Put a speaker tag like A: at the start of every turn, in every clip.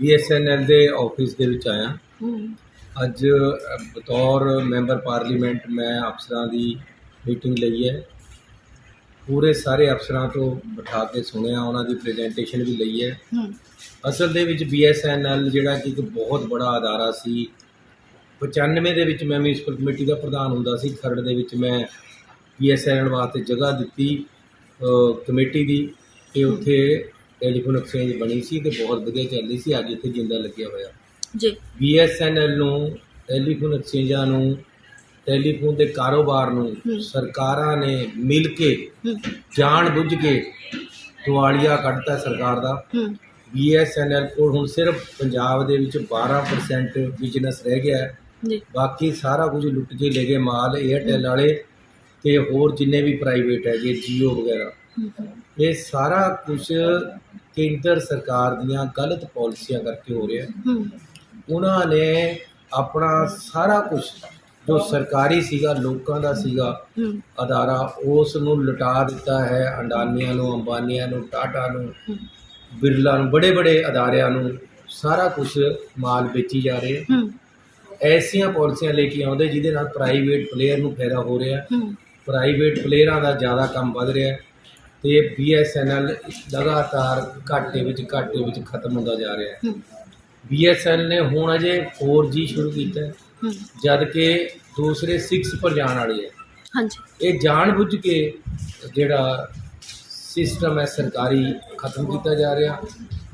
A: BSNL ਦੇ office ਦੇ ਵਿੱਚ ਆਇਆ। ਅੱਜ ਬਤੌਰ ਮੈਂਬਰ ਪਾਰਲੀਮੈਂਟ ਮੈਂ ਅਫਸਰਾਂ ਦੀ ਮੀਟਿੰਗ ਲਈ ਹੈ। ਪੂਰੇ ਸਾਰੇ ਅਫਸਰਾਂ ਤੋਂ ਬਿਠਾ ਕੇ ਸੁਣਿਆ ਉਹਨਾਂ ਦੀ ਪ੍ਰੈਜੈਂਟੇਸ਼ਨ ਵੀ ਲਈ ਹੈ। ਅਸਲ ਦੇ ਵਿੱਚ ਬੀਐਸਐਨਐਲ ਜਿਹੜਾ ਕਿ ਇੱਕ ਬਹੁਤ ਬੜਾ ਅਦਾਰਾ ਸੀ। 95 ਦੇ ਵਿੱਚ ਮੈਂ ਮਿਊਨਿਸਪਲ ਕਮੇਟੀ ਦਾ ਪ੍ਰਧਾਨ ਹੁੰਦਾ ਸੀ। ਖਰੜ ਦੇ ਵਿੱਚ ਮੈਂ ਬੀਐਸਐਨਐਲ ਵਾਸਤੇ ਜਗ੍ਹਾ ਦਿੱਤੀ ਕਮੇਟੀ ਦੀ। ਤੇ ਉੱਥੇ ਟੈਲੀਫੋਨ ਐਕਸਚੇਂਜ ਬਣੀ ਸੀ ਤੇ ਬਹੁਤ ਵਧੀਆ ਚੱਲਦੀ ਸੀ ਅੱਜ ਉੱਥੇ ਜਿੰਦਾ ਲੱਗਿਆ ਹੋਇਆ।
B: ਜੀ।
A: ਬੀਐਸਐਨਐਲ ਨੂੰ ਟੈਲੀਫੋਨ ਐਕਸਚੇਂਜਾਂ ਨੂੰ ਟੈਲੀਫੋਨ ਦੇ ਕਾਰੋਬਾਰ ਨੂੰ। ਸਰਕਾਰਾਂ ਨੇ ਮਿਲ ਕੇ ਜਾਣ ਬੁੱਝ ਕੇ ਦਿਵਾਲੀਆ ਕੱਢਤਾ ਸਰਕਾਰ ਦਾ। ਬੀਐਸਐਨਐਲ ਕੋਲ ਹੁਣ ਸਿਰਫ ਪੰਜਾਬ ਦੇ ਵਿੱਚ 12% ਬਿਜ਼ਨਸ ਰਹਿ ਗਿਆ ਹੈ।
B: ਜੀ।
A: ਬਾਕੀ ਸਾਰਾ ਕੁਝ ਲੁੱਟ ਕੇ ਲੈ ਗਏ ਮਾਲ ਏਅਰਟੈਲ ਵਾਲੇ ਤੇ ਹੋਰ ਜਿੰਨੇ ਵੀ ਪ੍ਰਾਈਵੇਟ ਹੈਗੇ ਜੀਓ ਵਗੈਰਾ। ਇਹ ਸਾਰਾ ਕੁਝ ਕੇਂਦਰ ਸਰਕਾਰ ਦੀਆਂ ਗਲਤ ਪਾਲਿਸੀਆਂ ਕਰਕੇ ਹੋ ਰਿਹਾ ਉਹਨਾਂ ਨੇ ਆਪਣਾ ਸਾਰਾ ਕੁਝ ਜੋ ਸਰਕਾਰੀ ਸੀਗਾ ਲੋਕਾਂ ਦਾ ਸੀਗਾ ਅਦਾਰਾ ਉਸ ਨੂੰ ਲੁਟਾ ਦਿੱਤਾ ਹੈ ਅੰਡਾਨੀਆਂ ਨੂੰ ਅੰਬਾਨੀਆਂ ਨੂੰ ਟਾਟਾ ਨੂੰ ਬਿਰਲਾ ਨੂੰ ਬੜੇ ਬੜੇ ਅਦਾਰਿਆਂ ਨੂੰ ਸਾਰਾ ਕੁਝ ਮਾਲ ਵੇਚੀ ਜਾ ਰਹੇ ਐਸੀਆਂ ਪਾਲਿਸੀਆਂ ਲੈ ਕੇ ਆਉਂਦੇ ਜਿਹਦੇ ਨਾਲ ਪ੍ਰਾਈਵੇਟ ਪਲੇਅਰ ਨੂੰ ਫਾਇਦਾ ਹੋ ਰਿਹਾ ਪ੍ਰਾਈਵੇਟ ਪਲੇਅਰਾਂ ਦਾ ਜ਼ਿਆਦਾ ਕੰਮ ਵੱਧ ਰਿਹਾ ਤੇ BSNL ਲਗਾਤਾਰ ਘਾਟੇ ਵਿੱਚ ਘਾਟੇ ਵਿੱਚ ਖਤਮ ਹੁੰਦਾ ਜਾ ਰਿਹਾ ਹੈ। BSNL ਨੇ ਹੁਣ ਅਜੇ 4G ਸ਼ੁਰੂ ਕੀਤਾ ਹੈ
B: ਹੂੰ।
A: ਜਦ ਕਿ ਦੂਸਰੇ 6 ਪਰ ਜਾਣ ਵਾਲੇ ਹੈ।
B: ਹਾਂਜੀ।
A: ਇਹ ਜਾਣ ਬੁੱਝ ਕੇ ਜਿਹੜਾ ਸਿਸਟਮ ਹੈ ਸਰਕਾਰੀ ਖਤਮ ਕੀਤਾ ਜਾ ਰਿਹਾ।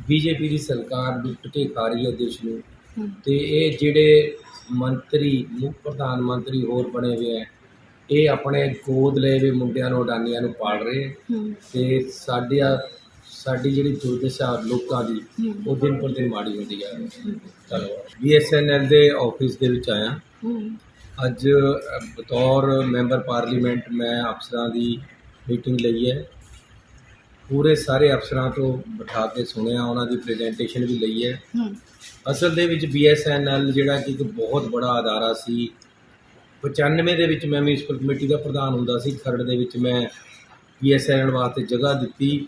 A: ਬੀਜੇਪੀ ਦੀ ਸਰਕਾਰ ਲੁੱਟ ਕੇ ਖਾ ਰਹੀ ਹੈ ਦੇਸ਼ ਨੂੰ।
B: ਹੂੰ।
A: ਤੇ ਇਹ ਜਿਹੜੇ ਮੰਤਰੀ ਮੁੱਖ ਪ੍ਰਧਾਨ ਮੰਤਰੀ ਹੋਰ ਬਣੇ ਹੋਏ ਹੈ ਇਹ ਆਪਣੇ ਗੋਦ ਲਏ ਹੋਏ ਮੁੰਡਿਆਂ ਨੂੰ ਅਡਾਨੀਆਂ ਨੂੰ ਪਾਲ ਰਹੇ ਹੈ। ਤੇ ਸਾਡਿਆ ਸਾਡੀ ਜਿਹੜੀ ਦੁਰਦਸ਼ਾ ਲੋਕਾਂ ਦੀ ਉਹ ਦਿਨ ਪਰ ਦਿਨ ਮਾੜੀ ਹੁੰਦੀ ਜਾ ਰਹੀ ਹੈ। ਚਲੋ ਬੀਐਸਐਨਐਲ ਦੇ ਆਫਿਸ ਦੇ ਵਿੱਚ ਆਇਆ। ਅੱਜ ਬਤੌਰ ਮੈਂਬਰ ਪਾਰਲੀਮੈਂਟ ਮੈਂ ਅਫਸਰਾਂ ਦੀ ਮੀਟਿੰਗ ਲਈ ਹੈ। ਪੂਰੇ ਸਾਰੇ ਅਫਸਰਾਂ ਤੋਂ ਬਿਠਾ ਕੇ ਸੁਣਿਆ ਉਹਨਾਂ ਦੀ ਪ੍ਰੈਜੈਂਟੇਸ਼ਨ ਵੀ ਲਈ ਹੈ।
B: ਹੂੰ।
A: ਅਸਲ ਦੇ ਵਿੱਚ ਬੀਐਸਐਨਐਲ ਜਿਹੜਾ ਕਿ ਇੱਕ ਬਹੁਤ ਬੜਾ ਅਦਾਰਾ ਸੀ 95 ਦੇ ਵਿੱਚ ਮੈਂ ਮਿਊਨਿਸਪਲ ਕਮੇਟੀ ਦਾ ਪ੍ਰਧਾਨ ਹੁੰਦਾ ਸੀ ਖਰੜ ਦੇ ਵਿੱਚ ਮੈਂ ਬੀਐਸਐਨਐਲ ਵਾਸਤੇ ਜਗ੍ਹਾ ਦਿੱਤੀ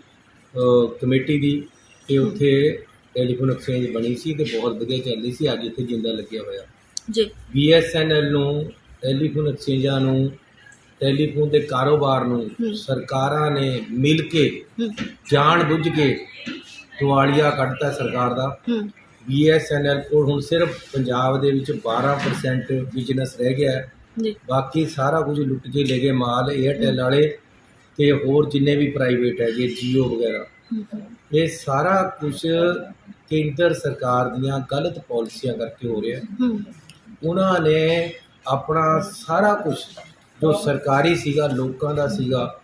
A: ਕਮੇਟੀ ਦੀ ਤੇ ਉੱਥੇ ਟੈਲੀਫੋਨ ਐਕਸਚੇਂਜ ਬਣੀ ਸੀ ਤੇ ਬਹੁਤ ਵਧੀਆ ਚੱਲਦੀ ਸੀ ਅੱਜ ਉੱਥੇ ਜਿੰਦਾ ਲੱਗਿਆ ਹੋਇਆ।
B: ਜੀ।
A: ਬੀਐਸਐਨਐਲ ਨੂੰ ਟੈਲੀਫੋਨ ਐਕਸਚੇਂਜਾਂ ਨੂੰ ਟੈਲੀਫੋਨ ਦੇ ਕਾਰੋਬਾਰ ਨੂੰ। ਸਰਕਾਰਾਂ ਨੇ ਮਿਲ ਕੇ ਜਾਣ ਬੁੱਝ ਕੇ ਦਿਵਾਲੀਆ ਕੱਢਤਾ ਸਰਕਾਰ ਦਾ। ਬੀਐਸਐਨਐਲ ਕੋਲ ਹੁਣ ਸਿਰਫ ਪੰਜਾਬ ਦੇ ਵਿੱਚ 12% ਬਿਜ਼ਨਸ ਰਹਿ ਗਿਆ ਹੈ।
B: ਜੀ।
A: ਬਾਕੀ ਸਾਰਾ ਕੁਝ ਲੁੱਟ ਕੇ ਲੈ ਗਏ ਮਾਲ ਏਅਰਟੈਲ ਵਾਲੇ ਤੇ ਹੋਰ ਜਿੰਨੇ ਵੀ ਪ੍ਰਾਈਵੇਟ ਹੈਗੇ ਜੀਓ ਵਗੈਰਾ। ਇਹ ਸਾਰਾ ਕੁਝ ਕੇਂਦਰ ਸਰਕਾਰ ਦੀਆਂ ਗਲਤ ਪਾਲਿਸੀਆਂ ਕਰਕੇ ਹੋ ਰਿਹਾ। ਉਹਨਾਂ ਨੇ ਆਪਣਾ ਸਾਰਾ ਕੁਝ ਜੋ ਸਰਕਾਰੀ ਸੀਗਾ ਲੋਕਾਂ ਦਾ ਸੀਗਾ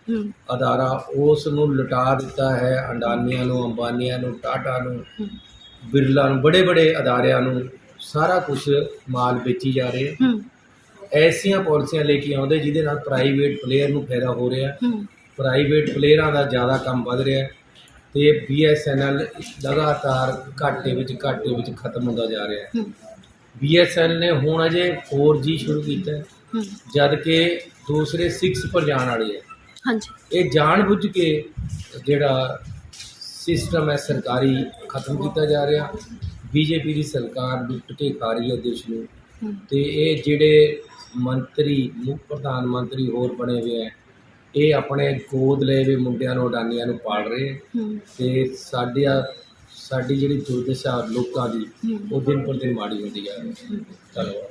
A: ਅਦਾਰਾ ਉਸ ਨੂੰ ਲੁਟਾ ਦਿੱਤਾ ਹੈ ਅੰਡਾਨੀਆਂ ਨੂੰ ਅੰਬਾਨੀਆਂ ਨੂੰ ਟਾਟਾ ਨੂੰ ਬਿਰਲਾ ਨੂੰ ਬੜੇ ਬੜੇ ਅਦਾਰਿਆਂ ਨੂੰ ਸਾਰਾ ਕੁਝ ਮਾਲ ਵੇਚੀ ਜਾ ਰਹੇ।
B: ਹੂੰ।
A: ਐਸੀਆਂ ਪਾਲਿਸੀਆਂ ਲੈ ਕੇ ਆਉਂਦੇ ਜਿਹਦੇ ਨਾਲ ਪ੍ਰਾਈਵੇਟ ਪਲੇਅਰ ਨੂੰ ਫਾਇਦਾ ਹੋ ਰਿਹਾ। ਪ੍ਰਾਈਵੇਟ ਪਲੇਅਰਾਂ ਦਾ ਜ਼ਿਆਦਾ ਕੰਮ ਵੱਧ ਰਿਹਾ ਤੇ BSNL ਲਗਾਤਾਰ ਘਾਟੇ ਵਿੱਚ ਘਾਟੇ ਵਿੱਚ ਖਤਮ ਹੁੰਦਾ ਜਾ ਰਿਹਾ ਹੈ। BSNL ਨੇ ਹੁਣ ਅਜੇ 4G ਸ਼ੁਰੂ ਕੀਤਾ ਹੈ। ਜਦ ਕਿ ਦੂਸਰੇ 6 ਪਰ ਜਾਣ ਵਾਲੇ ਹੈ।
B: ਹਾਂਜੀ।
A: ਇਹ ਜਾਣ ਬੁੱਝ ਕੇ ਜਿਹੜਾ ਸਿਸਟਮ ਹੈ ਸਰਕਾਰੀ ਖਤਮ ਕੀਤਾ ਜਾ ਰਿਹਾ। ਬੀਜੇਪੀ ਦੀ ਸਰਕਾਰ ਲੁੱਟ ਕੇ ਖਾ ਰਹੀ ਹੈ ਦੇਸ਼ ਨੂੰ। ਤੇ ਇਹ ਜਿਹੜੇ ਮੰਤਰੀ ਮੁੱਖ ਪ੍ਰਧਾਨ ਮੰਤਰੀ ਹੋਰ ਬਣੇ ਹੋਏ ਹੈ ਇਹ ਆਪਣੇ ਗੋਦ ਲਏ ਹੋਏ ਮੁੰਡਿਆਂ ਨੂੰ ਅਡਾਨੀਆਂ ਨੂੰ ਪਾਲ ਰਹੇ ਹੈ
B: ਹੂੰ।
A: ਤੇ ਸਾਡਿਆ ਸਾਡੀ ਜਿਹੜੀ ਦੁਰਦਸ਼ਾ ਲੋਕਾਂ ਦੀ ਉਹ ਦਿਨ ਪਰ ਦਿਨ ਮਾੜੀ ਹੁੰਦੀ ਜਾ ਰਹੀ ਹੈ। ਚਲੋ